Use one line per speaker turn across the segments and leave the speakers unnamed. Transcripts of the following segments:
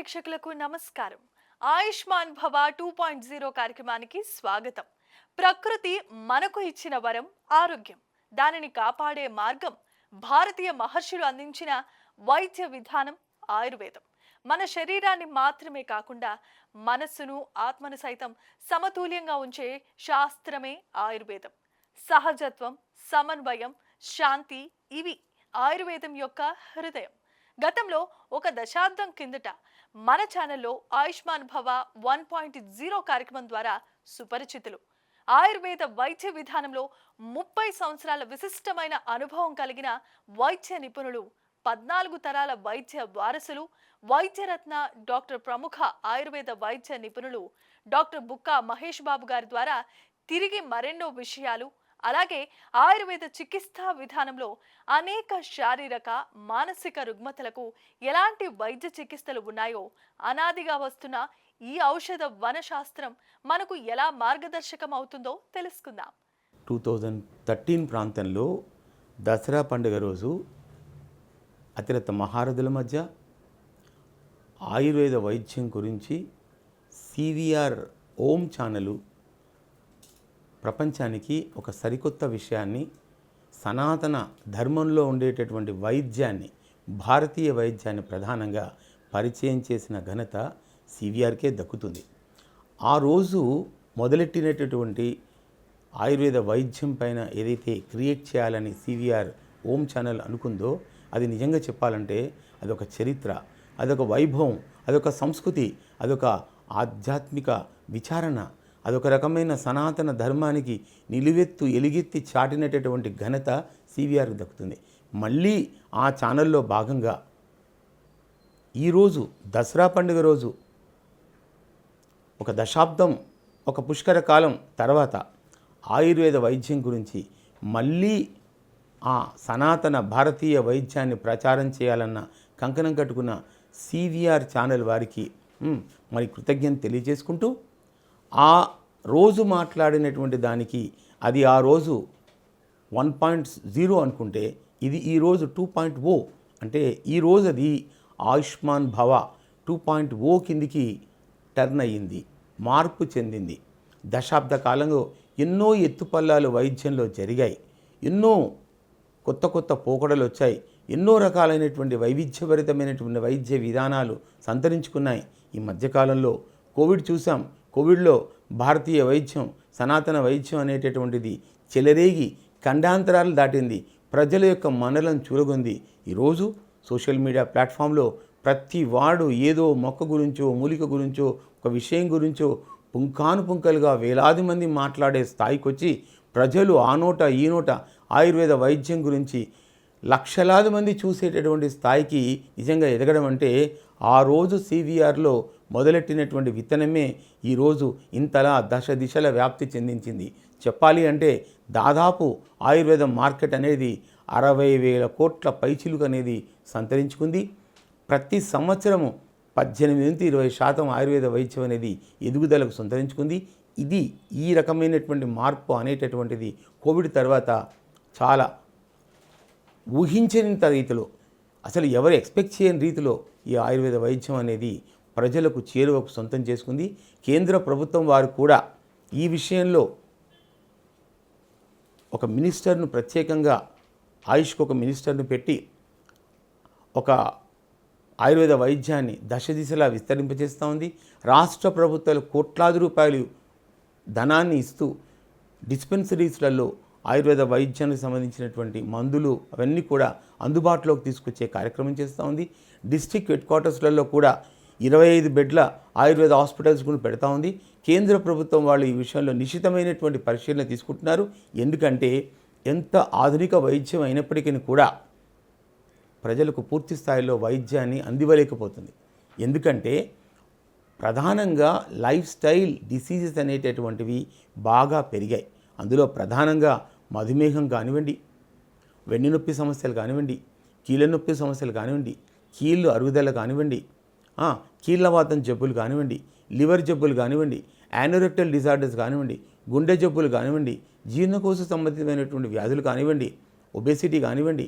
ప్రేక్షకులకు నమస్కారం. ఆయుష్మాన్ భవ టూ పాయింట్ జీరో కార్యక్రమానికి స్వాగతం. ప్రకృతి మనకు ఇచ్చిన వరం ఆరోగ్యం. దానిని కాపాడే మార్గం భారతీయ మహర్షులు అందించిన వైద్య విధానం ఆయుర్వేదం. మన శరీరాన్ని మాత్రమే కాకుండా మనస్సును ఆత్మను సైతం సమతుల్యంగా ఉంచే శాస్త్రమే ఆయుర్వేదం. సహజత్వం సమన్వయం శాంతి ఇవి ఆయుర్వేదం యొక్క హృదయం. గతంలో ఒక దశాబ్దం కిందట మన ఛానల్లో ఆయుష్మాన్ భవ వన్ పాయింట్ జీరో కార్యక్రమం ద్వారా సుపరిచితులు. ఆయుర్వేద వైద్య విధానంలో ముప్పై సంవత్సరాల విశిష్టమైన అనుభవం కలిగిన వైద్య నిపుణులు పద్నాలుగు తరాల వైద్య వారసులు వైద్యరత్న డాక్టర్ ప్రముఖ ఆయుర్వేద వైద్య నిపుణులు డాక్టర్ బుక్కా మహేష్ బాబు గారి ద్వారా తిరిగి మరెన్నో విషయాలు అలాగే ఆయుర్వేద చికిత్సా విధానంలో అనేక శారీరక మానసిక రుగ్మతలకు ఎలాంటి వైద్య చికిత్సలు ఉన్నాయో అనాదిగా వస్తున్న ఈ ఔషధ వనశాస్త్రం మనకు ఎలా మార్గదర్శకం అవుతుందో తెలుసుకుందాం.
టూ థౌజండ్ థర్టీన్ ప్రాంతంలో దసరా పండుగ రోజు అతిరత మహారథుల మధ్య ఆయుర్వేద వైద్యం గురించి సివిఆర్ ఓం ఛానలు ప్రపంచానికి ఒక సరికొత్త విషయాన్ని సనాతన ధర్మంలో ఉండేటటువంటి వైద్యాన్ని భారతీయ వైద్యాన్ని ప్రధానంగా పరిచయం చేసిన ఘనత సివిఆర్కే దక్కుతుంది. ఆ రోజు మొదలెట్టినటువంటి ఆయుర్వేద వైద్యం పైన ఏదైతే క్రియేట్ చేయాలని సివిఆర్ ఓం ఛానల్ అనుకుందో అది నిజంగా చెప్పాలంటే అదొక చరిత్ర అదొక వైభవం అదొక సంస్కృతి అదొక ఆధ్యాత్మిక విచారణ అదొక రకమైన సనాతన ధర్మానికి నిలువెత్తు ఎలుగెత్తి చాటినటువంటి ఘనత సివిఆర్కి దక్కుతుంది. మళ్ళీ ఆ ఛానల్లో భాగంగా ఈరోజు దసరా పండుగ రోజు ఒక దశాబ్దం ఒక పుష్కర కాలం తర్వాత ఆయుర్వేద వైద్యం గురించి మళ్ళీ ఆ సనాతన భారతీయ వైద్యాన్ని ప్రచారం చేయాలన్న కంకణం కట్టుకున్న సివిఆర్ ఛానల్ వారికి మరి కృతజ్ఞత తెలియజేసుకుంటూ ఆ రోజు మాట్లాడినటువంటి దానికి అది ఆ రోజు వన్ పాయింట్ జీరో అనుకుంటే ఇది ఈరోజు టూ పాయింట్ ఓ. అంటే ఈరోజు అది ఆయుష్మాన్ భవ టూ పాయింట్ ఓ కిందికి టర్న్ అయ్యింది మార్పు చెందింది. దశాబ్ద కాలంలో ఎన్నో ఎత్తుపల్లాలు వైద్యంలో జరిగాయి ఎన్నో కొత్త కొత్త పోకడలు వచ్చాయి ఎన్నో రకాలైనటువంటి వైవిధ్యభరితమైనటువంటి వైద్య విధానాలు సంతరించుకున్నాయి. ఈ మధ్యకాలంలో కోవిడ్ చూసాం కోవిడ్లో భారతీయ వైద్యం సనాతన వైద్యం అనేటటువంటిది చెలరేగి ఖండాంతరాలు దాటింది. ప్రజల యొక్క మనలను చూరగొంది. ఈరోజు సోషల్ మీడియా ప్లాట్ఫామ్లో ప్రతి వాడు ఏదో మొక్క గురించో మూలిక గురించో ఒక విషయం గురించో పుంకాను పుంకలుగా వేలాది మంది మాట్లాడే స్థాయికి వచ్చి ప్రజలు ఆ నోట ఈ నోట ఆయుర్వేద వైద్యం గురించి లక్షలాది మంది చూసేటటువంటి స్థాయికి నిజంగా ఎదగడం అంటే ఆ రోజు సివిఆర్లో మొదలెట్టినటువంటి విత్తనమే ఈరోజు ఇంతలా దశ దిశల వ్యాప్తి చెందించింది. చెప్పాలి అంటే దాదాపు ఆయుర్వేద మార్కెట్ అనేది అరవై వేల కోట్ల పైచిలుకు అనేది సంతరించుకుంది. ప్రతి సంవత్సరము పద్దెనిమిది నుంచి ఇరవై శాతం ఆయుర్వేద వైద్యం అనేది ఎదుగుదలకు సంతరించుకుంది. ఇది ఈ రకమైనటువంటి మార్పు అనేటటువంటిది కోవిడ్ తర్వాత చాలా ఊహించనంత రీతిలో అసలు ఎవరు ఎక్స్పెక్ట్ చేయని రీతిలో ఈ ఆయుర్వేద వైద్యం అనేది ప్రజలకు చేరువకు సొంతం చేసుకుంది. కేంద్ర ప్రభుత్వం వారు కూడా ఈ విషయంలో ఒక మినిస్టర్ను ప్రత్యేకంగా ఆయుష్కు ఒక మినిస్టర్ను పెట్టి ఒక ఆయుర్వేద వైద్యాన్ని దశ దిశలా విస్తరింపజేస్తూ ఉంది. రాష్ట్ర ప్రభుత్వాలు కోట్లాది రూపాయలు ధనాన్ని ఇస్తూ డిస్పెన్సరీస్లలో ఆయుర్వేద వైద్యానికి సంబంధించినటువంటి మందులు అవన్నీ కూడా అందుబాటులోకి తీసుకొచ్చే కార్యక్రమం చేస్తూ ఉంది. డిస్ట్రిక్ట్ హెడ్ క్వార్టర్స్లలో కూడా ఇరవై ఐదు బెడ్ల ఆయుర్వేద హాస్పిటల్స్ కూడా పెడతా ఉంది. కేంద్ర ప్రభుత్వం వాళ్ళు ఈ విషయంలో నిశ్చితమైనటువంటి పరిశీలన తీసుకుంటున్నారు. ఎందుకంటే ఎంత ఆధునిక వైద్యం అయినప్పటికీ కూడా ప్రజలకు పూర్తి స్థాయిలో వైద్యాన్ని అందివ్వలేకపోతుంది. ఎందుకంటే ప్రధానంగా లైఫ్ స్టైల్ డిసీజెస్ అనేటటువంటివి బాగా పెరిగాయి. అందులో ప్రధానంగా మధుమేహం కానివ్వండి వెన్నునొప్పి సమస్యలు కానివ్వండి కీళ్ళ నొప్పి సమస్యలు కానివ్వండి కీళ్ళు అరుగుదల కానివ్వండి కీళ్ళవాతం జబ్బులు కానివ్వండి లివర్ జబ్బులు కానివ్వండి యానోరెక్టల్ డిజార్డర్స్ కానివ్వండి గుండె జబ్బులు కానివ్వండి జీర్ణకోశ సంబంధితమైనటువంటి వ్యాధులు కానివ్వండి ఒబెసిటీ కానివ్వండి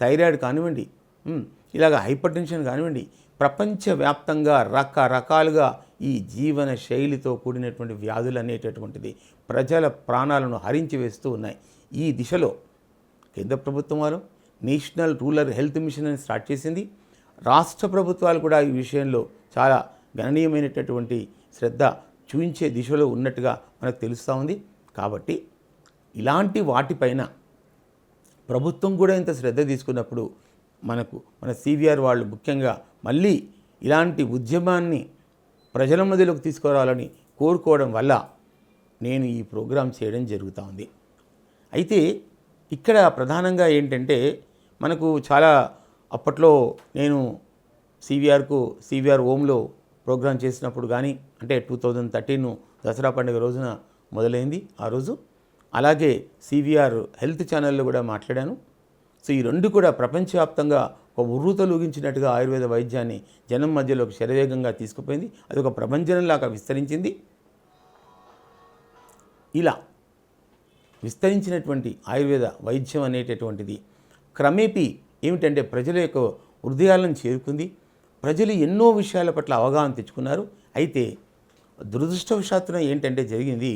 థైరాయిడ్ కానివ్వండి ఇలాగ హైపర్ టెన్షన్ కానివ్వండి ప్రపంచవ్యాప్తంగా రకరకాలుగా ఈ జీవన శైలితో కూడినటువంటి వ్యాధులు అనేటటువంటిది ప్రజల ప్రాణాలను హరించి వేస్తూ ఉన్నాయి. ఈ దిశలో కేంద్ర ప్రభుత్వం వారు నేషనల్ రూరల్ హెల్త్ మిషన్ అని స్టార్ట్ చేసింది. రాష్ట్ర ప్రభుత్వాలు కూడా ఈ విషయంలో చాలా గణనీయమైనటువంటి శ్రద్ధ చూపించే దిశలో ఉన్నట్టుగా మనకు తెలుస్తూ ఉంది. కాబట్టి ఇలాంటి వాటిపైన ప్రభుత్వం కూడా ఇంత శ్రద్ధ తీసుకున్నప్పుడు మనకు మన సివిఆర్ వాళ్ళు ముఖ్యంగా మళ్ళీ ఇలాంటి ఉద్యమాన్ని ప్రజల మధ్యలోకి తీసుకురావాలని కోరుకోవడం వల్ల నేను ఈ ప్రోగ్రాం చేయడం జరుగుతూ ఉంది. అయితే ఇక్కడ ప్రధానంగా ఏంటంటే మనకు చాలా అప్పట్లో నేను సివిఆర్కు సివిఆర్ ఓమ్లో ప్రోగ్రాం చేసినప్పుడు కానీ అంటే టూ థౌజండ్ థర్టీన్ దసరా పండుగ రోజున మొదలైంది ఆ రోజు. అలాగే సివిఆర్ హెల్త్ ఛానల్లో కూడా మాట్లాడాను. సో ఈ రెండు కూడా ప్రపంచవ్యాప్తంగా ఒక ఉర్రూతలూగించినట్టుగా ఆయుర్వేద వైద్యాన్ని జనం మధ్యలోకి శరవేగంగా తీసుకుపోయింది. అది ఒక ప్రభంజనంలాగా విస్తరించింది. ఇలా విస్తరించినటువంటి ఆయుర్వేద వైద్యం అనేటటువంటిది క్రమేపీ ఏమిటంటే ప్రజల యొక్క హృదయాలను చేరుకుంది. ప్రజలు ఎన్నో విషయాల పట్ల అవగాహన తెచ్చుకున్నారు. అయితే దురదృష్టవశాత్తున ఏంటంటే జరిగింది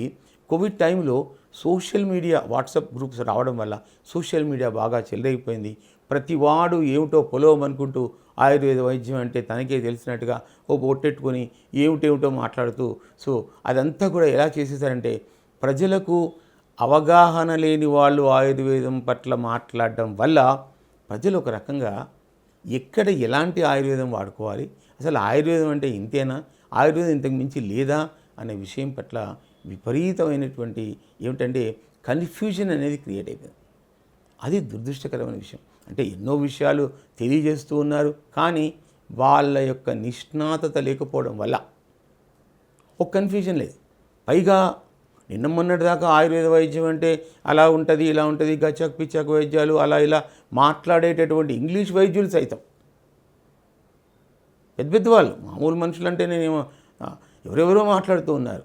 కోవిడ్ టైంలో సోషల్ మీడియా వాట్సాప్ గ్రూప్స్ రావడం వల్ల సోషల్ మీడియా బాగా చెల్లరైపోయింది ప్రతి వాడు ఏమిటో పొలవమనుకుంటూ ఆయుర్వేద వైద్యం అంటే తనకే తెలిసినట్టుగా ఓ బొట్టెట్టుకొని ఏమిటేమిటో మాట్లాడుతూ సో అదంతా కూడా ఎలా చేసేసారంటే ప్రజలకు అవగాహన లేని వాళ్ళు ఆయుర్వేదం పట్ల మాట్లాడడం వల్ల ప్రజలు ఒక రకంగా ఎక్కడ ఎలాంటి ఆయుర్వేదం వాడుకోవాలి? అసలు ఆయుర్వేదం అంటే ఇంతేనా? ఆయుర్వేదం ఇంతకు మించి లేదా? అనే విషయం పట్ల విపరీతమైనటువంటి ఏమిటంటే కన్ఫ్యూజన్ అనేది క్రియేట్ అయిపోయింది. అది దురదృష్టకరమైన విషయం. అంటే ఎన్నో విషయాలు తెలియజేస్తూ ఉన్నారు. కానీ వాళ్ళ యొక్క నిష్ణాతత లేకపోవడం వల్ల ఒక కన్ఫ్యూజన్ లేదు. పైగా నిన్న మొన్నటి దాకా ఆయుర్వేద వైద్యం అంటే అలా ఉంటుంది ఇలా ఉంటుంది గచ్చక్ పిచ్చక్ వైద్యాలు అలా ఇలా మాట్లాడేటటువంటి ఇంగ్లీష్ వైద్యులు సైతం. పెద్ద పెద్ద వాళ్ళు మామూలు మనుషులు అంటే నేనేమో ఎవరెవరో మాట్లాడుతూ ఉన్నారు.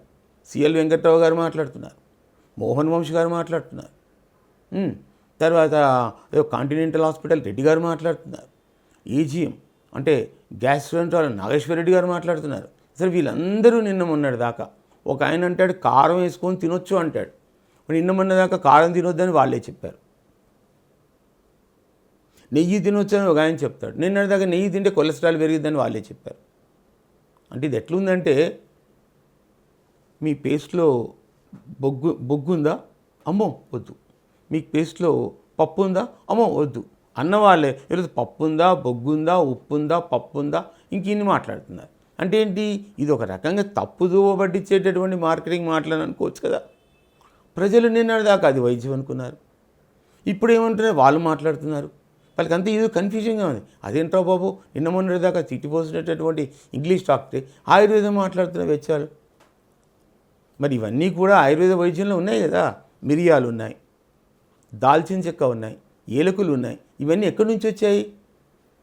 సిఎల్ వెంకట్రావు గారు మాట్లాడుతున్నారు. మోహన్ వంశ్ గారు మాట్లాడుతున్నారు. తర్వాత ఏదో కాంటినెంటల్ హాస్పిటల్ రెడ్డి గారు మాట్లాడుతున్నారు. ఈజీఎం అంటే గ్యాస్ట్రోంటాలజీ నాగేశ్వర రెడ్డి గారు మాట్లాడుతున్నారు. సరే వీళ్ళందరూ నిన్న మొన్నటి దాకా ఒక ఆయన అంటాడు కారం వేసుకొని తినొచ్చు అంటాడు. నిన్న మొన్న దాకా కారం తినొద్దని వాళ్ళే చెప్పారు. నెయ్యి తినొచ్చు అని ఒక ఆయన చెప్తాడు. నిన్న దాకా నెయ్యి తింటే కొలెస్ట్రాల్ పెరిగిద్దని వాళ్ళే చెప్పారు. అంటే ఇది ఎట్లుందంటే మీ పేస్ట్లో బొగ్గు బొగ్గు ఉందా? అమ్మో వద్దు. మీ పేస్ట్లో పప్పు ఉందా? అమ్మో వద్దు. అన్నవాళ్ళే ఈరోజు పప్పు ఉందా? బొగ్గు ఉందా? ఉప్పు ఉందా? పప్పు ఉందా? ఇంక ఇన్ని మాట్లాడుతున్నారు. అంటే ఏంటి ఇది ఒక రకంగా తప్పుదోవ పట్టించేటటువంటి మార్కెటింగ్ మాటలని అనుకోవచ్చు కదా. ప్రజలు నిన్నటి దాకా అది వైద్యం అనుకున్నారు. ఇప్పుడు ఏమంటున్నారు వాళ్ళు మాట్లాడుతున్నారు. వాళ్ళకి అంతా ఏదో కన్ఫ్యూజన్గా ఉంది. అదేంట్రా బాబు? నిన్న మొన్నటి దాకా తిట్టిపోసినటువంటి ఇంగ్లీష్ డాక్టర్ ఆయుర్వేదం మాట్లాడుతున్న వెచ్చాలు మరి ఇవన్నీ కూడా ఆయుర్వేద వైద్యంలో ఉన్నాయి కదా. మిరియాలు ఉన్నాయి. దాల్చిన చెక్క ఉన్నాయి. ఏలకులు ఉన్నాయి. ఇవన్నీ ఎక్కడి నుంచి వచ్చాయి?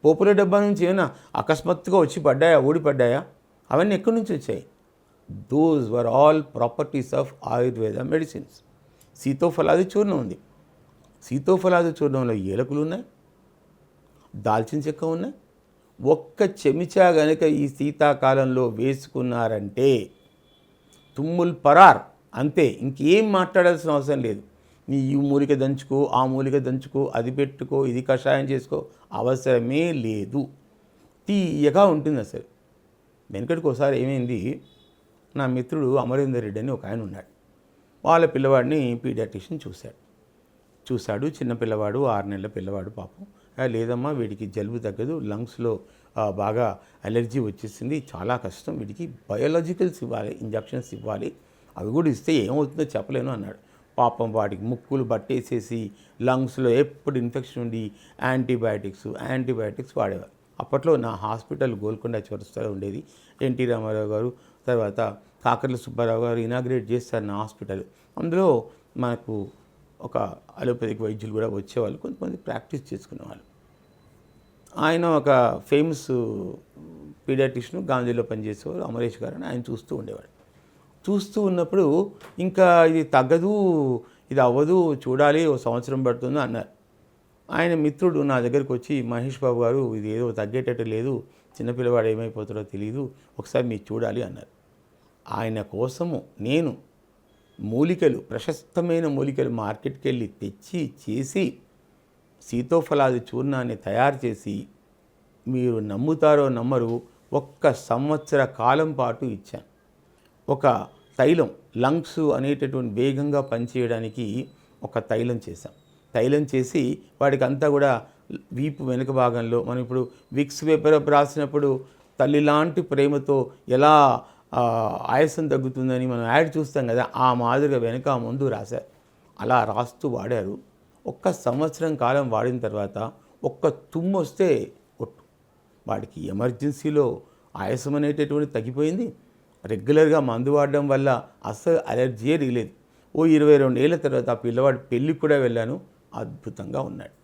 పోపుల డబ్బా నుంచి ఏమైనా అకస్మాత్తుగా వచ్చి పడ్డాయా? ఊడిపడ్డాయా అవన్నీ ఎక్కడి నుంచి వచ్చాయి? Those were all properties of Ayurveda medicines Sitopaladi చూర్ణం ఉంది. సీతోఫలాది చూర్ణంలో ఏలకులు ఉన్నాయి? దాల్చిన చెక్క ఉన్నాయి? ఒక్క చెమిచా గనుక ఈ శీతాకాలంలో వేసుకున్నారంటే తుమ్ముల్ పరార్ అంతే ఇంకేం మాట్లాడాల్సిన అవసరం లేదు. నీ ఈ మూలిక దంచుకో ఆ మూలిక దంచుకో అది పెట్టుకో ఇది కషాయం చేసుకో అవసరమే లేదు. తీయగా ఉంటుంది అసలు. వెనుకటికి ఒకసారి ఏమైంది? నా మిత్రుడు అమరేందర్ రెడ్డి అని ఒక ఆయన ఉన్నాడు. వాళ్ళ పిల్లవాడిని పీడియాట్రిషియన్ చూశాడు. చూశాడు చిన్న పిల్లవాడు ఆరు నెలల పిల్లవాడు పాపం. లేదమ్మా వీడికి జలుబు తగ్గదు లంగ్స్లో బాగా అలర్జీ వచ్చేసింది చాలా కష్టం వీడికి బయోలాజికల్స్ ఇవ్వాలి ఇంజక్షన్స్ ఇవ్వాలి అవి కూడా ఇస్తే ఏమవుతుందో చెప్పలేను అన్నాడు. పాపం వాడికి ముక్కులు బట్టేసేసి లంగ్స్లో ఎప్పుడు ఇన్ఫెక్షన్ ఉండి యాంటీబయాటిక్స్ యాంటీబయాటిక్స్ వాడేవారు. అప్పట్లో నా హాస్పిటల్ గోల్కొండ చౌరస్తాలో ఉండేది. ఎన్టీ రామారావు గారు తర్వాత కాకర్ల సుబ్బారావు గారు ఇనాగ్రేట్ చేస్తారు నా హాస్పిటల్. అందులో మనకు ఒక అలోపతిక్ వైద్యులు కూడా వచ్చేవాళ్ళు. కొంతమంది ప్రాక్టీస్ చేసుకునేవాళ్ళు. ఆయన ఒక ఫేమస్ పీడియాట్రిషియన్ గాంధీలో పనిచేసేవారు. అమరేష్ గారు అని ఆయన చూస్తూ ఉండేవాడు చూస్తూ ఉన్నప్పుడు ఇంకా ఇది తగ్గదు ఇది అవ్వదు చూడాలి ఓ సంవత్సరం పడుతుంది అన్నారు. ఆయన మిత్రుడు నా దగ్గరికి వచ్చి మహేష్ బాబు గారు ఇది ఏదో తగ్గేటట్టు లేదు. చిన్నపిల్లవాడు ఏమైపోతాడో తెలియదు ఒకసారి మీరు చూడాలి అన్నారు. ఆయన కోసము నేను మూలికలు ప్రశస్తమైన మూలికలు మార్కెట్కి వెళ్ళి తెచ్చి చేసి సీతోఫలాది చూర్ణాన్ని తయారు చేసి మీరు నమ్ముతారో నమ్మరు ఒక్క సంవత్సర కాలం పాటు ఇచ్చాను. ఒక తైలం లంగ్స్ అనేటటువంటి వేగంగా పనిచేయడానికి ఒక తైలం చేశాం. తైలం చేసి వాడికి అంతా కూడా వీపు వెనుక భాగంలో మనం ఇప్పుడు విక్స్ పేపర్ రాసినప్పుడు తల్లి లాంటి ప్రేమతో ఎలా ఆయాసం తగ్గుతుందని మనం యాడ్ చూస్తాం కదా ఆ మాదిరిగా వెనుక ముందు రాశారు. అలా రాస్తూ వాడారు. ఒక్క సంవత్సరం కాలం వాడిన తర్వాత ఒక్క తుమ్ము వస్తే ఒట్టు. వాడికి ఎమర్జెన్సీలో ఆయాసం అనేటటువంటి తగ్గిపోయింది. రెగ్యులర్గా మందు వాడడం వల్ల అసలు అలర్జీయే రిలేదు ఓ ఇరవై రెండు ఏళ్ళ తర్వాత ఆ పిల్లవాడి పెళ్ళికి కూడా వెళ్ళాను. అద్భుతంగా ఉన్నాడు.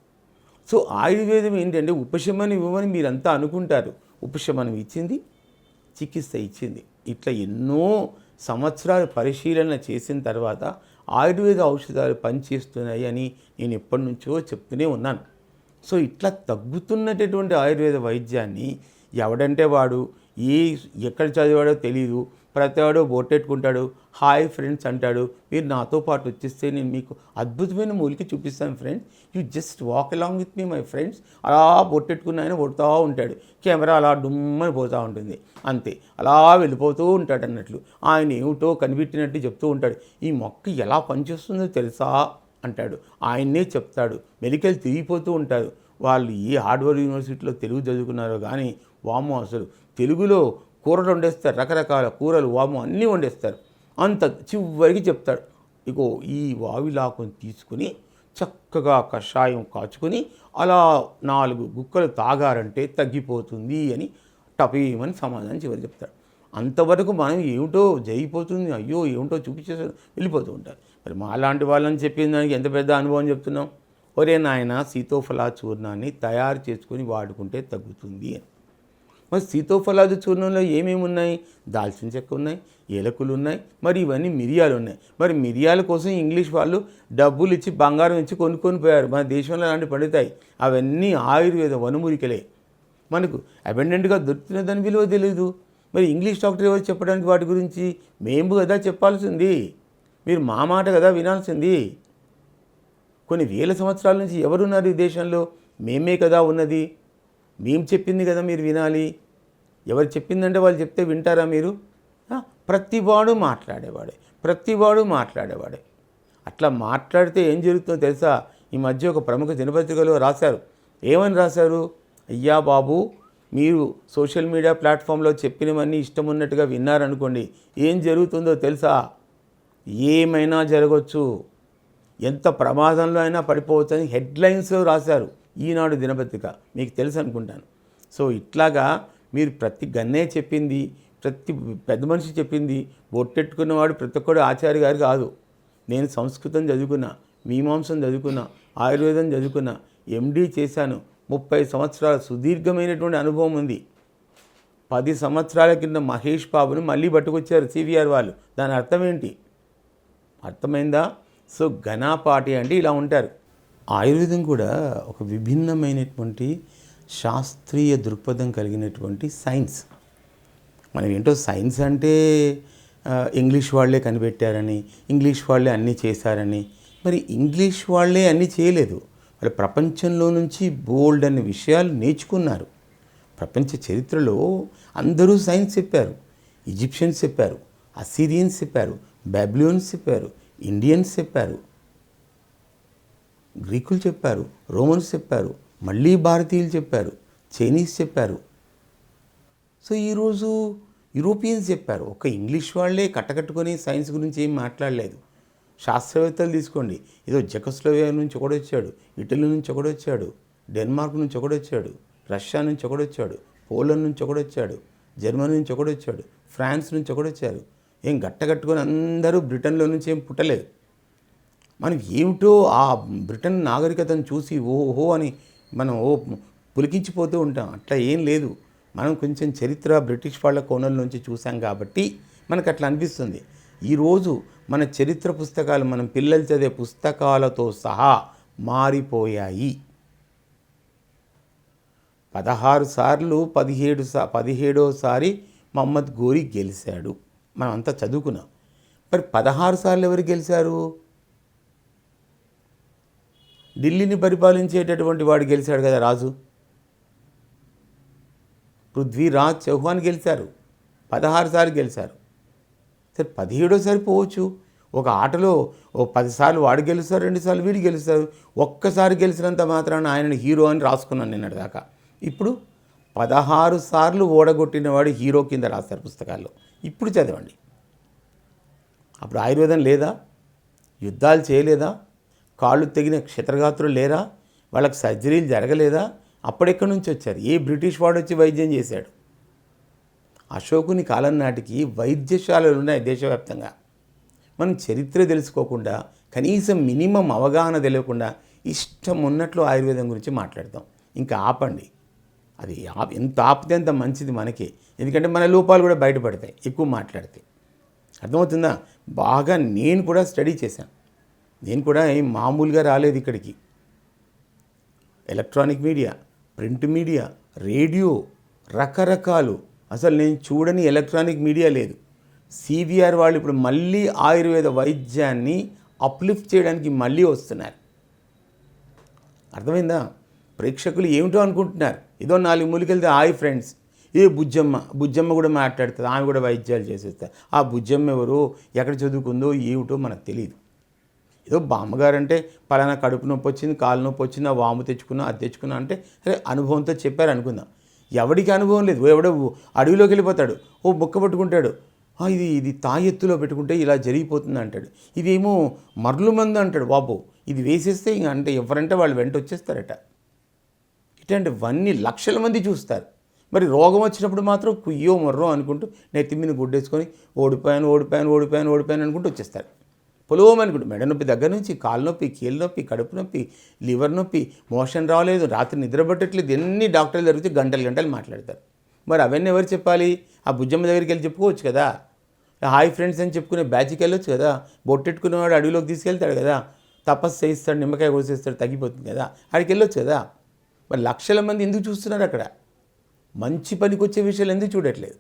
సో ఆయుర్వేదం ఏంటంటే ఉపశమనం ఇవ్వమని మీరంతా అనుకుంటారు. ఉపశమనం ఇచ్చింది చికిత్స ఇచ్చింది. ఇట్లా ఎన్నో సంవత్సరాలు పరిశీలన చేసిన తర్వాత ఆయుర్వేద ఔషధాలు పనిచేస్తున్నాయి అని నేను ఎప్పటి నుంచో చెప్తూనే ఉన్నాను. సో ఇట్లా తగ్గుతున్నటువంటి ఆయుర్వేద వైద్యాన్ని ఎవడంటే వాడు ఏ ఎక్కడ చదివాడో తెలియదు ప్రతివాడు బొట్టెట్టుకుంటాడు హాయ్ ఫ్రెండ్స్ అంటాడు. మీరు నాతో పాటు వచ్చేస్తే నేను మీకు అద్భుతమైన మూలికి చూపిస్తాను friends. You just walk along with me my friends. అలా బొట్టెట్టుకున్న ఆయన కొడుతూ ఉంటాడు. కెమెరా అలా డుమ్మని పోతూ ఉంటుంది. అంతే. అలా వెళ్ళిపోతూ ఉంటాడు అన్నట్లు. ఆయన ఏమిటో కనిపెట్టినట్టు చెప్తూ ఉంటాడు. ఈ మొక్క ఎలా పనిచేస్తుందో తెలుసా? అంటాడు. ఆయన్నే చెప్తాడు. మెలికలు తిరిగిపోతూ ఉంటారు. వాళ్ళు ఏ హార్డ్వేర్ యూనివర్సిటీలో తెలుగు చదువుకున్నారో కానీ వామో అసలు తెలుగులో కూరలు వండేస్తారు రకరకాల కూరలు వాము అన్నీ వండేస్తారు. అంత చివరికి చెప్తాడు ఇగో ఈ వావిలాకుని తీసుకుని చక్కగా కషాయం కాచుకుని అలా నాలుగు గుక్కలు తాగారంటే తగ్గిపోతుంది అని టపీమని సమాధానం చివరి చెప్తాడు. అంతవరకు మనం ఏమిటో జరిగిపోతుంది అయ్యో ఏమిటో చూపించేసి వెళ్ళిపోతూ ఉంటారు. మరి మా లాంటి వాళ్ళని చెప్పిన దానికి ఎంత పెద్ద అనుభవం చెప్తున్నాం ఒరే నాయన సీతోఫలా చూర్ణాన్ని తయారు చేసుకొని వాడుకుంటే తగ్గుతుంది అని. మరి సీతోఫలాది చూర్ణంలో ఏమేమి ఉన్నాయి? దాల్చిన చెక్క ఉన్నాయి ఏలకులు ఉన్నాయి మరి ఇవన్నీ మిరియాలు ఉన్నాయి. మరి మిరియాల కోసం ఇంగ్లీష్ వాళ్ళు డబ్బులు ఇచ్చి బంగారం ఇచ్చి కొనుక్కొని పోయారు. మన దేశంలో అలాంటి పడుతాయి. అవన్నీ ఆయుర్వేద వనుమురికలే మనకు అబెండెంట్గా దొరుకుతున్న దాని విలువ తెలియదు మరి ఇంగ్లీష్ డాక్టర్ ఎవరు చెప్పడానికి వాటి గురించి? మేము కదా చెప్పాల్సింది. మీరు మా మాట కదా వినాల్సింది. కొన్ని వేల సంవత్సరాల నుంచి ఎవరున్నారు ఈ దేశంలో? మేమే కదా ఉన్నది. మేము చెప్పింది కదా మీరు వినాలి. ఎవరు చెప్పిందంటే వాళ్ళు చెప్తే వింటారా మీరు? ప్రతివాడు మాట్లాడేవాడే ప్రతివాడు మాట్లాడేవాడే. అట్లా మాట్లాడితే ఏం జరుగుతుందో తెలుసా? ఈ మధ్య ఒక ప్రముఖ దినపత్రికలో రాశారు. ఏమని రాశారు? అయ్యా బాబు మీరు సోషల్ మీడియా ప్లాట్ఫామ్లో చెప్పినవన్నీ ఇష్టం ఉన్నట్టుగా విన్నారనుకోండి ఏం జరుగుతుందో తెలుసా? ఏమైనా జరగవచ్చు ఎంత ప్రమాదంలో అయినా పడిపోవచ్చని హెడ్లైన్స్ రాశారు. ఈనాడు దినపత్రిక. మీకు తెలుసు అనుకుంటాను. సో ఇట్లాగా మీరు ప్రతి గన్నే చెప్పింది ప్రతి పెద్ద మనిషి చెప్పింది బొట్టెట్టుకున్నవాడు ప్రతి ఒక్కడు ఆచార్య గారు కాదు. నేను సంస్కృతం చదువుకున్నా మీమాంసం చదువుకున్నా ఆయుర్వేదం చదువుకున్నా ఎండీ చేశాను. ముప్పై సంవత్సరాల సుదీర్ఘమైనటువంటి అనుభవం ఉంది. పది సంవత్సరాల కింద మహేష్ బాబును మళ్ళీ పట్టుకొచ్చారు సివిఆర్ వాళ్ళు. దాని అర్థం ఏంటి? అర్థమైందా? సో ఘనాపాటి అంటే ఇలా ఉంటారు. ఆయుర్వేదం కూడా ఒక విభిన్నమైనటువంటి శాస్త్రీయ దృక్పథం కలిగినటువంటి సైన్స్. మనం ఏంటో సైన్స్ అంటే ఇంగ్లీష్ వాళ్ళే కనిపెట్టారని ఇంగ్లీష్ వాళ్ళే అన్నీ చేశారని. మరి ఇంగ్లీష్ వాళ్ళే అన్నీ చేయలేదు. మరి ప్రపంచంలో నుంచి బోల్డ్ అనే విషయాలు నేర్చుకున్నారు. ప్రపంచ చరిత్రలో అందరూ సైన్స్ చెప్పారు. ఈజిప్షియన్స్ చెప్పారు. అసీరియన్స్ చెప్పారు. బాబిలోన్స్ చెప్పారు. ఇండియన్స్ చెప్పారు. గ్రీకులు చెప్పారు రోమన్స్ చెప్పారు మళ్ళీ భారతీయులు చెప్పారు చైనీస్ చెప్పారు. సో ఈరోజు యూరోపియన్స్ చెప్పారు ఒక ఇంగ్లీష్ వాళ్ళే కట్టకట్టుకొని సైన్స్ గురించి ఏం మాట్లాడలేదు. శాస్త్రవేత్తలు తీసుకోండి ఏదో జకస్లోవియా నుంచి ఒకటి వచ్చాడు ఇటలీ నుంచి ఒకటి వచ్చాడు డెన్మార్క్ నుంచి ఒకటి వచ్చాడు రష్యా నుంచి ఒకటి వచ్చాడు పోలాండ్ నుంచి ఒకటి వచ్చాడు జర్మనీ నుంచి ఒకటి వచ్చాడు ఫ్రాన్స్ నుంచి ఒకటి వచ్చారు. ఏం గట్టగట్టుకొని అందరూ బ్రిటన్లో నుంచి ఏం పుట్టలేదు. మనం ఏమిటో ఆ బ్రిటన్ నాగరికతను చూసి ఓహో అని మనం ఓ పులికించిపోతూ ఉంటాం. అట్లా ఏం లేదు. మనం కొంచెం చరిత్ర బ్రిటిష్ వాళ్ళ కోణం నుంచి చూసాం కాబట్టి మనకు అట్లా అనిపిస్తుంది. ఈరోజు మన చరిత్ర పుస్తకాలు మనం పిల్లలు చదివే పుస్తకాలతో సహా మారిపోయాయి. పదహారు సార్లు పదిహేడు సా పదిహేడోసారి మహమ్మద్ గోరి గెలిచాడు మనం అంతా చదువుకున్నాం. మరి పదహారు సార్లు ఎవరు గెలిచారు ఢిల్లీని పరిపాలించేటటువంటి వాడు గెలిచాడు కదా రాజు? పృథ్వీరాజ్ చౌహాన్ గెలిచారు. పదహారు సార్లు గెలిచారు. సరే పదిహేడోసారి పోవచ్చు. ఒక ఆటలో ఓ పదిసార్లు వాడు గెలుస్తారు రెండుసార్లు వీడు గెలుస్తారు. ఒక్కసారి గెలిచినంత మాత్రాన ఆయనను హీరో అని రాసుకున్నాను నిన్నటి దాకా. ఇప్పుడు పదహారు సార్లు ఓడగొట్టిన వాడు హీరో కింద రాస్తారు పుస్తకాల్లో. ఇప్పుడు చదవండి. అప్పుడు ఆయుర్వేదం లేదా? యుద్ధాలు చేయలేదా? కాళ్ళు తెగిన క్షత్రగాత్రులు లేరా? వాళ్ళకి సర్జరీలు జరగలేదా? అప్పుడెక్కడి నుంచి వచ్చారు? ఏ బ్రిటిష్ వాడు వచ్చి వైద్యం చేశాడు? అశోకుని కాలం నాటికి వైద్యశాలలు ఉన్నాయి దేశవ్యాప్తంగా. మనం చరిత్ర తెలుసుకోకుండా కనీసం మినిమం అవగాహన తెలియకుండా ఇష్టం ఉన్నట్లు ఆయుర్వేదం గురించి మాట్లాడతాం. ఇంకా ఆపండి. అది ఎంత ఆపితే అంత మంచిది మనకి. ఎందుకంటే మన లోపాలు కూడా బయటపడతాయి ఎక్కువ మాట్లాడితే. అర్థమవుతుందా? బాగా నేను కూడా స్టడీ చేశాను. నేను కూడా ఏం మామూలుగా రాలేదు ఇక్కడికి. Electronic media print media radio రకరకాలు. అసలు నేను చూడని ఎలక్ట్రానిక్ మీడియా లేదు. సివిఆర్ వాళ్ళు ఇప్పుడు మళ్ళీ ఆయుర్వేద వైద్యాన్ని అప్లిఫ్ట్ చేయడానికి మళ్ళీ వస్తున్నారు. అర్థమైందా? ప్రేక్షకులు ఏమిటో అనుకుంటున్నారు. ఏదో నాలుగు మూలికెళ్తే హాయ్ ఫ్రెండ్స్ ఏ బుజ్జమ్మ బుజ్జమ్మ కూడా మాట్లాడుతుంది ఆమె కూడా వైద్యాలు చేసేస్తారు ఆ బుజ్జమ్మ ఎవరో ఎక్కడ చదువుకుందో ఏమిటో మనకు తెలియదు ఏదో బామ్మగారు అంటే పలానా కడుపు నొప్పి వచ్చింది కాలు నొప్పి వచ్చింది ఆ వాము తెచ్చుకున్నా అది తెచ్చుకున్నా అంటే సరే అనుభవంతో చెప్పారు అనుకుందాం. ఎవడికి అనుభవం లేదు. ఎవడో అడవిలోకి వెళ్ళిపోతాడు ఓ బొక్క పట్టుకుంటాడు. ఇది ఇది తాయెత్తులో పెట్టుకుంటే ఇలా జరిగిపోతుంది అంటాడు. ఇదేమో మరలు మందు అంటాడు. బాబు ఇది వేసేస్తే ఇంక అంటే ఎవరంటే వాళ్ళు వెంట వచ్చేస్తారట. ఇట్లాంటివన్నీ లక్షల మంది చూస్తారు. మరి రోగం వచ్చినప్పుడు మాత్రం కుయ్యో మర్రో అనుకుంటూ నెత్తి మీద గుడ్డేసుకొని ఓడిపోయాను ఓడిపోయాను ఓడిపోయాను ఓడిపోయాను అనుకుంటూ వచ్చేస్తారు. పొలవం మెడ నొప్పి దగ్గర నుంచి కాలు నొప్పి కీళ్ళ నొప్పి కడుపు నొప్పి లివర్ నొప్పి మోషన్ రాలేదు. రాత్రి నిద్రపట్టట్లేదు ఎన్ని డాక్టర్లు జరిగితే గంటలు గంటలు మాట్లాడతారు. మరి అవన్నీ ఎవరు చెప్పాలి? ఆ బుజ్జమ్మ దగ్గరికి వెళ్ళి చెప్పుకోవచ్చు కదా. హాయ్ ఫ్రెండ్స్ అని చెప్పుకునే బ్యాచ్కి వెళ్ళొచ్చు కదా. బొట్టెట్టుకునేవాడు అడవిలోకి తీసుకెళ్తాడు కదా. తపస్సు చేయిస్తాడు నిమ్మకాయ కోసేస్తాడు తగ్గిపోతుంది కదా. ఆడికి వెళ్ళొచ్చు కదా. మరి లక్షల మంది ఎందుకు చూస్తున్నారు అక్కడ? మంచి పనికి వచ్చే విషయాలు ఎందుకు చూడట్లేదు?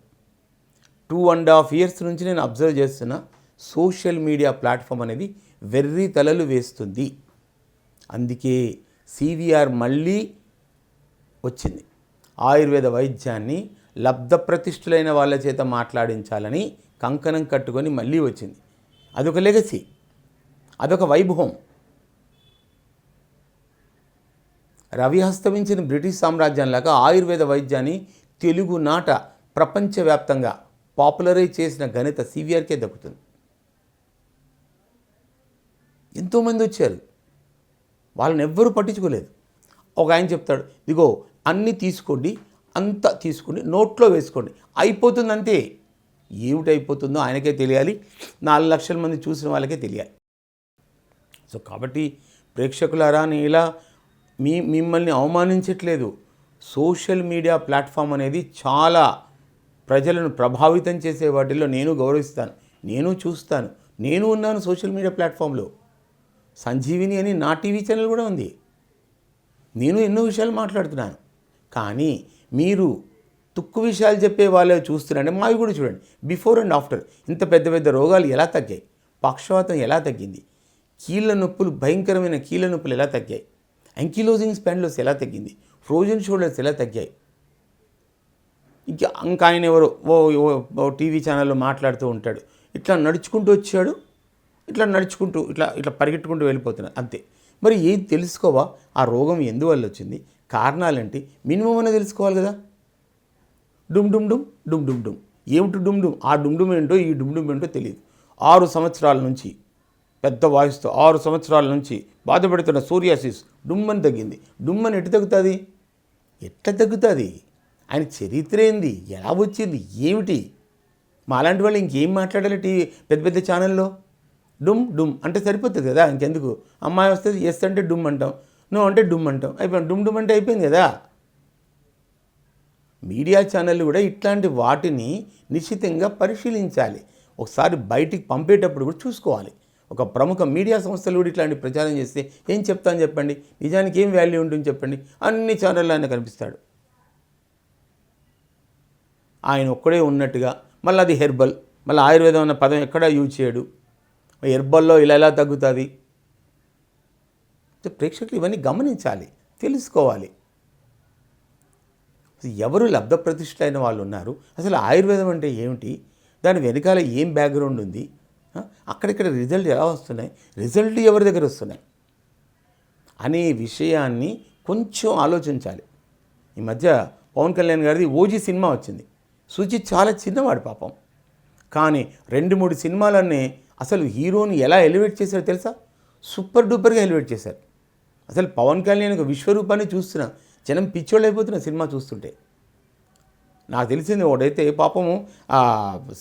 టూ అండ్ హాఫ్ ఇయర్స్ నుంచి నేను అబ్జర్వ్ చేస్తున్నా. సోషల్ మీడియా ప్లాట్ఫామ్ అనేది వెర్రి తలలు వేస్తుంది. అందుకే సివిఆర్ మళ్ళీ వచ్చింది. ఆయుర్వేద వైద్యాన్ని లబ్ధ ప్రతిష్ఠులైన వాళ్ళ చేత మాట్లాడించాలని కంకణం కట్టుకొని మళ్ళీ వచ్చింది. అదొక లెగసీ. అదొక వైభవం. రవి హస్తమించిన బ్రిటిష్ సామ్రాజ్యంలాగా ఆయుర్వేద వైద్యాన్ని తెలుగు నాట ప్రపంచవ్యాప్తంగా పాపులరైజ్ చేసిన ఘనత సివిఆర్కే దక్కుతుంది. ఎంతోమంది వచ్చారు. వాళ్ళని ఎవ్వరూ పట్టించుకోలేదు. ఒక ఆయన చెప్తాడు ఇదిగో అన్నీ తీసుకోండి అంతా తీసుకోండి నోట్లో వేసుకోండి. అయిపోతుంది అంతే ఏమిటి అయిపోతుందో ఆయనకే తెలియాలి నాలుగు లక్షల మంది చూసిన వాళ్ళకే తెలియాలి. సో కాబట్టి ప్రేక్షకులారా నేను ఇలా మీ మిమ్మల్ని అవమానించట్లేదు. సోషల్ మీడియా ప్లాట్ఫామ్ అనేది చాలా ప్రజలను ప్రభావితం చేసే వాటిల్లో నేను గౌరవిస్తాను. నేను చూస్తాను. నేను ఉన్నాను సోషల్ మీడియా ప్లాట్ఫామ్లో. సంజీవిని అని నా టీవీ ఛానల్ కూడా ఉంది. నేను ఎన్నో విషయాలు మాట్లాడుతున్నాను. కానీ మీరు తుక్కు విషయాలు చెప్పే వాళ్ళే చూస్తున్నారంటే మావి కూడా చూడండి. బిఫోర్ అండ్ ఆఫ్టర్ ఇంత పెద్ద పెద్ద రోగాలు ఎలా తగ్గాయి? పక్షవాతం ఎలా తగ్గింది? కీళ్ళ నొప్పులు భయంకరమైన కీళ్ళ నొప్పులు ఎలా తగ్గాయి? అంకిలోజింగ్ స్పెండ్లోస్ ఎలా తగ్గింది? ఫ్రోజన్ షోల్డర్స్ ఎలా తగ్గాయి? ఇంకా ఇంకా ఆయన ఎవరో ఓ ఓ- ఓ టీవీ ఛానల్లో మాట్లాడుతూ ఉంటాడు. ఇట్లా నడుచుకుంటూ వచ్చాడు. ఇట్లా నడుచుకుంటూ ఇట్లా ఇట్లా పరిగెట్టుకుంటూ వెళ్ళిపోతున్నాడు అంతే. మరి ఏం తెలుసుకోవా? ఆ రోగం ఎందువల్ల వచ్చింది? కారణాలేంటి? మినిమం అనేది తెలుసుకోవాలి కదా. డుమ్ డుమ్ డుమ్ డుమ్ డుమ్ డుమ్. ఏమిటి డుమ్ డుమ్? ఆ డుమ్ డుమ్ ఏంటో ఈ డుమ్ డుమ్ ఏంటో తెలియదు. ఆరు సంవత్సరాల నుంచి పెద్ద వాయిస్తో ఆరు సంవత్సరాల నుంచి బాధపడుతున్న సూర్యాసిస్ డుమ్మని తగ్గింది. డుమ్మని ఎటు తగ్గుతుంది? ఎట్లా తగ్గుతుంది? ఆయన చరిత్ర ఏంది? ఎలా వచ్చింది? ఏమిటి? మాలాంటి వాళ్ళు ఇంకేం మాట్లాడాలి టీవీ పెద్ద పెద్ద ఛానల్లో? డుమ్ డుమ్. అంటే సరిపోతుంది కదా ఇంకెందుకు? అమ్మాయి వస్తుంది ఎస్ అంటే డుమ్ అంటాం. నో అంటే డుమ్ అంటాం. అయిపోయింది. డుమ్ డుమ్ అంటే అయిపోయింది కదా? మీడియా ఛానళ్ళు కూడా ఇట్లాంటి వాటిని నిశ్చితంగా పరిశీలించాలి. ఒకసారి బయటికి పంపేటప్పుడు కూడా చూసుకోవాలి. ఒక ప్రముఖ మీడియా సంస్థలు కూడా ఇట్లాంటి ప్రచారం చేస్తే ఏం చెప్తాను చెప్పండి? నిజానికి ఏం వాల్యూ ఉంటుంది చెప్పండి? అన్ని ఛానళ్ళు ఆయన కనిపిస్తాడు. ఆయన ఒక్కడే ఉన్నట్టుగా మళ్ళీ అది హెర్బల్ మళ్ళీ ఆయుర్వేదం అన్న పదం ఎక్కడా యూజ్ చేయడు. ఎర్బల్లో ఇలా ఎలా తగ్గుతుంది. ప్రేక్షకులు ఇవన్నీ గమనించాలి తెలుసుకోవాలి. ఎవరు లబ్ధప్రతిష్ఠులైన వాళ్ళు ఉన్నారు? అసలు ఆయుర్వేదం అంటే ఏమిటి? దాని వెనకాల ఏం బ్యాక్గ్రౌండ్ ఉంది? అక్కడిక్కడ రిజల్ట్ ఎలా వస్తున్నాయి? రిజల్ట్ ఎవరి దగ్గర వస్తున్నాయి? అనే విషయాన్ని కొంచెం ఆలోచించాలి. ఈ మధ్య పవన్ కళ్యాణ్ గారిది ఓజీ సినిమా వచ్చింది. సుజిత్ చాలా చిన్నవాడు పాపం. కానీ రెండు మూడు సినిమాలన్నీ అసలు హీరోని ఎలా ఎలివేట్ చేశారో తెలుసా? సూపర్ డూపర్గా ఎలివేట్ చేశారు. అసలు పవన్ కళ్యాణ్ యొక్క విశ్వరూపాన్ని చూస్తున్నా జనం పిచ్చోళ్ళు అయిపోతున్న సినిమా చూస్తుంటే. నాకు తెలిసింది ఒకడైతే పాపము ఆ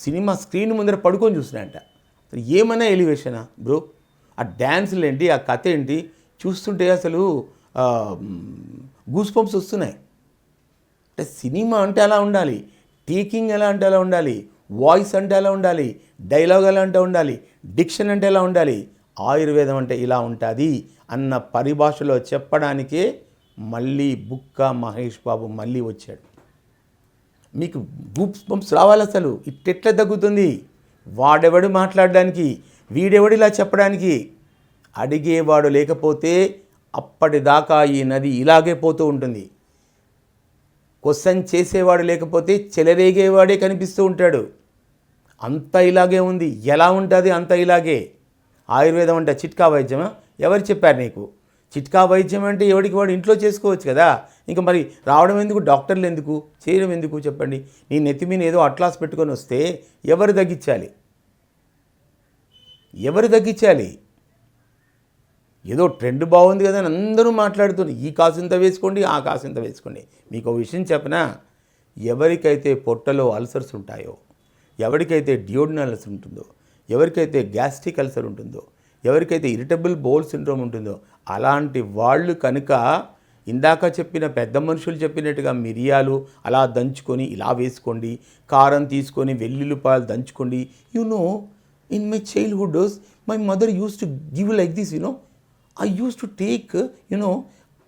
సినిమా స్క్రీన్ ముందర పడుకొని చూసినాయంట ఏమైనా ఎలివేషనా బ్రో? ఆ డ్యాన్సులు ఏంటి ఆ కథ ఏంటి? చూస్తుంటే అసలు గూస్ పంప్స్ వస్తున్నాయి. అంటే సినిమా అంటే అలా ఉండాలి టేకింగ్ ఎలా అంటే అలా ఉండాలి వాయిస్ అంటే ఎలా ఉండాలి? డైలాగ్ ఎలా అంటే ఉండాలి? డిక్షన్ అంటే ఎలా ఉండాలి? ఆయుర్వేదం అంటే ఇలా ఉంటుంది అన్న పరిభాషలో చెప్పడానికే మళ్ళీ బుక్క మహేష్ బాబు మళ్ళీ వచ్చాడు. మీకు గూప్స్ పంప్స్ రావాలి అసలు. ఇట్టెట్లా తగ్గుతుంది? వాడెవడు మాట్లాడడానికి? వీడెవడు ఇలా చెప్పడానికి? అడిగేవాడు లేకపోతే అప్పటిదాకా ఈ నది ఇలాగే పోతూ ఉంటుంది. క్వశ్చన్ చేసేవాడు లేకపోతే చెలరేగేవాడే కనిపిస్తూ ఉంటాడు. అంత ఇలాగే ఉంది. ఎలా ఉంటుంది అంత ఇలాగే? ఆయుర్వేదం అంటే చిట్కా వైద్యమా? ఎవరు చెప్పారు నీకు? చిట్కా వైద్యం అంటే ఎవడికి వాడు ఇంట్లో చేసుకోవచ్చు కదా. ఇంకా మరి రావడం ఎందుకు? డాక్టర్లు ఎందుకు? చేయడం ఎందుకు? చెప్పండి. నీ నెత్తి మీద ఏదో అట్లాస్ పెట్టుకొని వస్తే ఎవరు తగ్గించాలి? ఎవరు తగ్గించాలి? ఏదో ట్రెండ్ బాగుంది కదా అని అందరూ మాట్లాడుతున్నారు. ఈ కాసింత ఇంత వేసుకోండి ఆ కాసింత ఇంత వేసుకోండి. మీకు ఒక విషయం చెప్పనా? ఎవరికైతే పొట్టలో అల్సర్స్ ఉంటాయో ఎవరికైతే డియోడినల్స్ ఉంటుందో ఎవరికైతే గ్యాస్ట్రిక్ అల్సర్ ఉంటుందో ఎవరికైతే ఇరిటబుల్ బోల్ సిండ్రోమ్ ఉంటుందో అలాంటి వాళ్ళు కనుక ఇందాక చెప్పిన పెద్ద మనుషులు చెప్పినట్టుగా మిరియాలు అలా దంచుకొని ఇలా వేసుకోండి కారం తీసుకొని వెల్లుల్లిపాయలు దంచుకోండి. You know in my childhood my mother use to give like this you know I use to take you know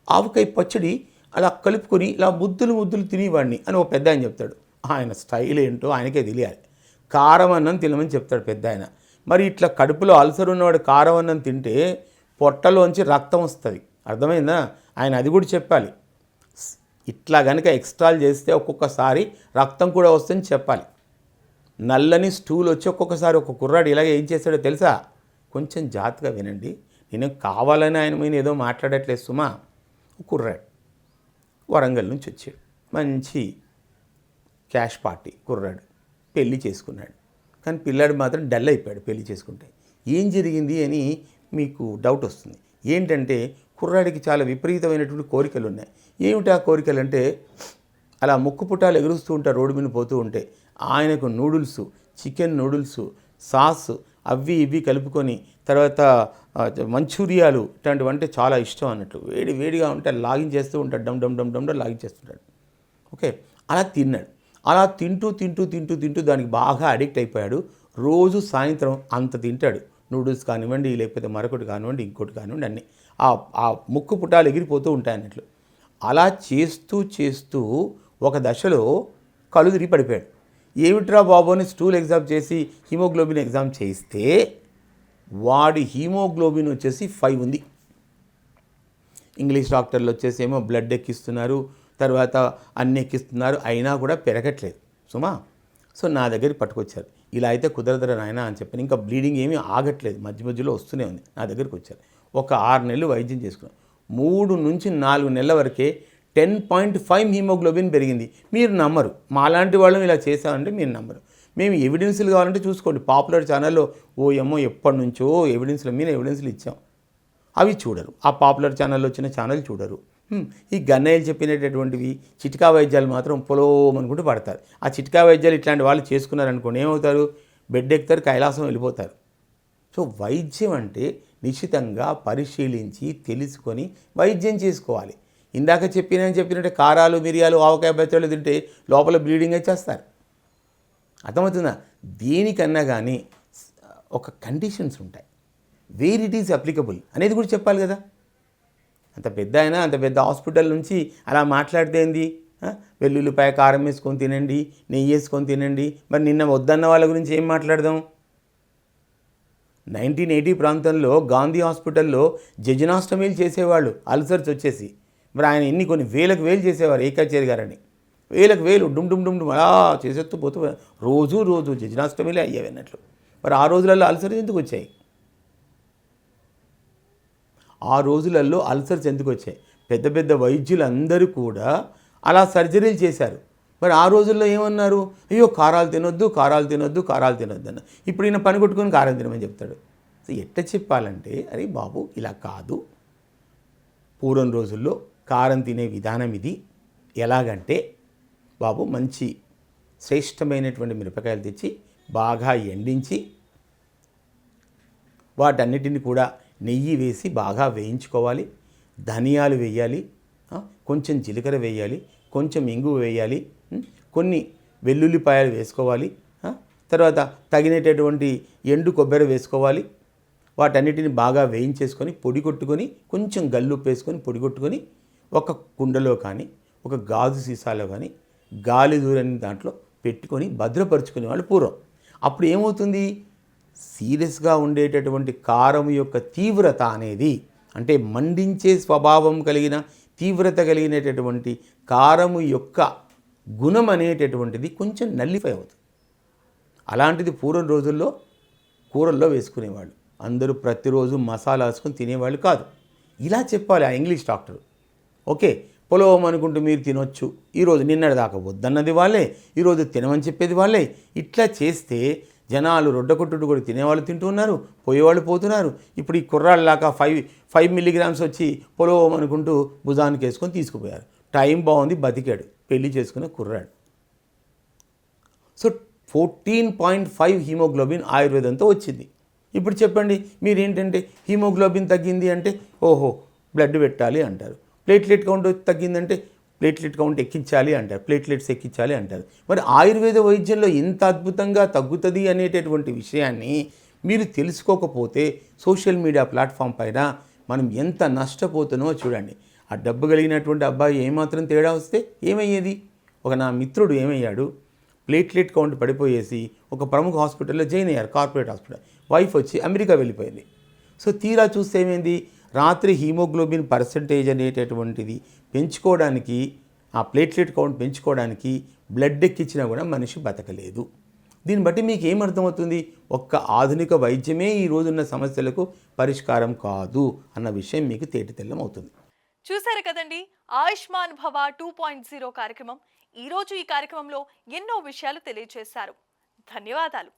avakaya పచ్చడి అలా కలుపుకొని ఇలా ముద్దులు ముద్దులు తినేవాడిని అని ఒక పెద్ద ఆయన చెప్తాడు. ఆయన స్టైల్ ఏంటో ఆయనకే తెలియాలి. కారం అన్నం తినమని చెప్తాడు పెద్ద ఆయన మరి ఇట్లా కడుపులో అల్సర్ ఉన్నవాడు కారం అన్నం తింటే పొట్టలోంచి రక్తం వస్తుంది. అర్థమైందా? ఆయన అది కూడా చెప్పాలి. ఇట్లా కనుక ఎక్స్ట్రాల్ చేస్తే ఒక్కొక్కసారి రక్తం కూడా వస్తుందని చెప్పాలి. నల్లని స్టూల్ వచ్చి ఒక్కొక్కసారి ఒక కుర్రాడు ఇలాగ ఏం చేస్తాడో తెలుసా? కొంచెం జాగ్రత్తగా వినండి. నేను కావాలని ఆయన మీద ఏదో మాట్లాడట్లేదు సుమా. కుర్రాడు వరంగల్ నుంచి వచ్చాడు. మంచి క్యాష్ పార్టీ కుర్రాడు. పెళ్ళి చేసుకున్నాడు. కానీ పిల్లాడు మాత్రం డల్ అయిపోయాడు పెళ్ళి చేసుకుంటే. ఏం జరిగింది అని మీకు డౌట్ వస్తుంది. ఏంటంటే కుర్రాడికి చాలా విపరీతమైనటువంటి కోరికలు ఉన్నాయి. ఏమిటి ఆ కోరికలు అంటే అలా ముక్కు పుటాలు ఎగురుస్తూ ఉంటారు రోడ్డు మీద పోతూ ఉంటే ఆయనకు నూడిల్స్ చికెన్ నూడిల్స్ సాస్ అవి ఇవి కలుపుకొని తర్వాత మంచూరియాలు ఇట్లాంటివి అంటే చాలా ఇష్టం అన్నట్టు. వేడి వేడిగా ఉంటే లాగించేస్తూ ఉంటాడు. డమ్ డమ్ డమ్ డమ్ డమ్ లాగించేస్తుంటాడు. ఓకే? అలా తిన్నాడు. అలా తింటూ తింటూ తింటూ తింటూ దానికి బాగా అడిక్ట్ అయిపోయాడు. రోజు సాయంత్రం అంత తింటాడు. నూడిల్స్ కానివ్వండి లేకపోతే మరొకటి కానివ్వండి ఇంకోటి కానివ్వండి అన్నీ. ఆ ఆ ముక్కు పుటాలు ఎగిరిపోతూ ఉంటాయి అన్నట్లు. అలా చేస్తూ చేస్తూ ఒక దశలో కళ్ళు తిరిగి పడిపోయాడు. ఏమిట్రా బాబు అని స్టూల్ ఎగ్జామ్ చేసి హిమోగ్లోబిన్ ఎగ్జామ్ చేస్తే వాడి హీమోగ్లోబిన్ వచ్చేసి ఫైవ్ ఉంది. ఇంగ్లీష్ డాక్టర్లు వచ్చేసి ఏమో బ్లడ్ ఎక్కిస్తున్నారు. తర్వాత అన్ని ఎక్కిస్తున్నారు అయినా కూడా పెరగట్లేదు. సుమా? సో నా దగ్గరికి పట్టుకొచ్చారు. ఇలా అయితే కుదరదురా నాయన అని చెప్పి. ఇంకా బ్లీడింగ్ ఏమీ ఆగట్లేదు. మధ్య మధ్యలో వస్తూనే ఉంది. నా దగ్గరికి వచ్చారు. ఒక ఆరు నెలలు వైద్యం చేసుకున్నాం. మూడు నుంచి నాలుగు నెలల వరకే టెన్ పాయింట్ ఫైవ్ హీమోగ్లోబిన్ పెరిగింది. మీరు నమ్మరు. మాలాంటి వాళ్ళం ఇలా చేశామంటే మీరు నమ్మరు. మేము ఎవిడెన్స్లు కావాలంటే చూసుకోండి. పాపులర్ ఛానల్లో ఓ ఏమో ఎప్పటి నుంచో ఎవిడెన్స్ల మీద ఎవిడెన్స్లు ఇచ్చాం. అవి చూడరు. ఆ పాపులర్ ఛానల్లో వచ్చిన ఛానల్ చూడరు. ఈ గన్నయ్యలు చెప్పినటువంటివి చిట్కా వైద్యాలు మాత్రం పొలం అనుకుంటూ పడతారు. ఆ చిట్కా వైద్యాలు ఇట్లాంటి వాళ్ళు చేసుకున్నారనుకోండి ఏమవుతారు? బెడ్ ఎక్కుతారు కైలాసం వెళ్ళిపోతారు. సో వైద్యం అంటే నిశ్చితంగా పరిశీలించి తెలుసుకొని వైద్యం చేసుకోవాలి. ఇందాక చెప్పిన చెప్పినట్టే కారాలు మిరియాలు ఆవకాయ బెత్తలు తింటే లోపల బ్లీడింగ్ వచ్చేస్తారు. అర్థమవుతుందా? దేనికన్నా కానీ ఒక కండిషన్స్ ఉంటాయి. వేర్ ఇట్ ఈజ్ అప్లికబుల్ అనేది కూడా చెప్పాలి కదా? అంత పెద్ద అయినా అంత పెద్ద హాస్పిటల్ నుంచి అలా మాట్లాడితే ఏంది? వెల్లుల్లిపాయ కారం వేసుకొని తినండి నెయ్యి వేసుకొని తినండి. మరి నిన్న వద్దన్న వాళ్ళ గురించి ఏం మాట్లాడదాం? నైన్టీన్ ఎయిటీ ప్రాంతంలో గాంధీ హాస్పిటల్లో జజనాష్టమీలు చేసేవాళ్ళు అల్సర్స్ వచ్చేసి. మరి ఆయన ఎన్ని కొన్ని వేలకు వేలు చేసేవారు ఏకాచారి గారని. వేలకు వేలు డుమ్ డుమ్ డుమ్ డుమ్ అలా చేసేస్తూ పోతూ రోజు రోజు జజనాష్టమిలే అయ్యేవి అన్నట్లు. మరి ఆ రోజులలో అల్సర్స్ ఎందుకు వచ్చాయి? ఆ రోజులలో అల్సర్స్ ఎందుకు వచ్చాయి పెద్ద పెద్ద వైద్యులందరూ కూడా అలా సర్జరీలు చేశారు. మరి ఆ రోజుల్లో ఏమన్నారు? అయ్యో కారాలు తినొద్దు కారాలు తినొద్దు కారాలు తినొద్దు అన్న. ఇప్పుడు ఈయన పని కొట్టుకొని కారం తినమని చెప్తాడు. ఎట్లా ఎట్ట చెప్పాలంటే అరే బాబు ఇలా కాదు. పూర్వం రోజుల్లో కారం తినే విధానం ఇది. ఎలాగంటే బాబు మంచి శ్రేష్టమైనటువంటి మిరపకాయలు తెచ్చి బాగా ఎండించి వాటన్నిటిని కూడా నెయ్యి వేసి బాగా వేయించుకోవాలి. ధనియాలు వేయాలి. కొంచెం జీలకర్ర వేయాలి. కొంచెం ఇంగువ వేయాలి. కొన్ని వెల్లుల్లిపాయలు వేసుకోవాలి. తర్వాత తగినటువంటి ఎండు కొబ్బరి వేసుకోవాలి. వాటన్నిటిని బాగా వేయించేసుకొని పొడి కొట్టుకొని కొంచెం గల్లుప్పు వేసుకొని పొడి కొట్టుకొని ఒక కుండలో కానీ ఒక గాజు సీసాలో కానీ గాలి దూరని దాంట్లో పెట్టుకొని భద్రపరుచుకునే వాళ్ళు పూర్వం. అప్పుడు ఏమవుతుంది? సీరియస్గా ఉండేటటువంటి కారం యొక్క తీవ్రత అనేది అంటే మండించే స్వభావం కలిగిన తీవ్రత కలిగినటువంటి కారము యొక్క గుణం అనేటటువంటిది కొంచెం నల్లిఫై అవుతుంది. అలాంటిది పూర్వం రోజుల్లో కూరల్లో వేసుకునేవాళ్ళు. అందరూ ప్రతిరోజు మసాలా వేసుకొని తినేవాళ్ళు కాదు. ఇలా చెప్పాలి ఆ ఇంగ్లీష్ డాక్టర్. ఓకే పొలవం అనుకుంటూ మీరు తినొచ్చు. ఈరోజు నిన్నటి దాకా వద్దన్నది వాళ్ళే ఈరోజు తినమని చెప్పేది వాళ్ళే. ఇట్లా చేస్తే జనాలు రొడ్డకొట్టుడు కూడా తినేవాళ్ళు తింటున్నారు పోయేవాళ్ళు పోతున్నారు. ఇప్పుడు ఈ కుర్రాళ్ళలాగా ఫైవ్ ఫైవ్ మిల్లీగ్రామ్స్ వచ్చి పొలవం అనుకుంటూ భుజానికి వేసుకొని తీసుకుపోయారు. టైం బాగుంది బతికాడు. పెళ్ళి చేసుకున్న కుర్రాడు. So fourteen point five haemoglobin ఆయుర్వేదంతో వచ్చింది. ఇప్పుడు చెప్పండి మీరు ఏంటంటే హీమోగ్లోబిన్ తగ్గింది అంటే ఓహో బ్లడ్ పెట్టాలి అంటారు. ప్లేట్లెట్ కౌంట్ తగ్గిందంటే ప్లేట్లెట్ కౌంట్ ఎక్కించాలి అంటారు ప్లేట్లెట్స్ ఎక్కించాలి అంటారు. మరి ఆయుర్వేద వైద్యంలో ఇంత అద్భుతంగా తగ్గుతుంది అనేటటువంటి విషయాన్ని మీరు తెలుసుకోకపోతే సోషల్ మీడియా ప్లాట్ఫామ్ పైన మనం ఎంత నష్టపోతున్నామో చూడండి. ఆ డబ్బు కలిగినటువంటి అబ్బాయి ఏమాత్రం తేడా వస్తే ఏమయ్యేది? ఒక నా మిత్రుడు ఏమయ్యాడు? ప్లేట్లెట్ కౌంట్ పడిపోయేసి ఒక ప్రముఖ హాస్పిటల్లో జాయిన్ అయ్యారు కార్పొరేట్ హాస్పిటల్. వైఫ్ వచ్చి అమెరికా వెళ్ళిపోయింది. సో తీరా చూస్తే ఏమైంది? రాత్రి హీమోగ్లోబిన్ పర్సంటేజ్ అనేటటువంటిది పెంచుకోవడానికి ఆ ప్లేట్లెట్ కౌంట్ పెంచుకోవడానికి బ్లడ్ ఎక్కించినా కూడా మనిషి బతకలేదు. దీన్ని బట్టి మీకు ఏమర్థమవుతుంది ఒక్క ఆధునిక వైద్యమే ఈ రోజున్న సమస్యలకు పరిష్కారం కాదు అన్న విషయం మీకు తేటితెల్లం అవుతుంది.
చూశారు కదండి ఆయుష్మాన్ భవ టూ పాయింట్ జీరో కార్యక్రమం. ఈరోజు ఈ కార్యక్రమంలో ఎన్నో విషయాలు తెలియజేశారు ధన్యవాదాలు.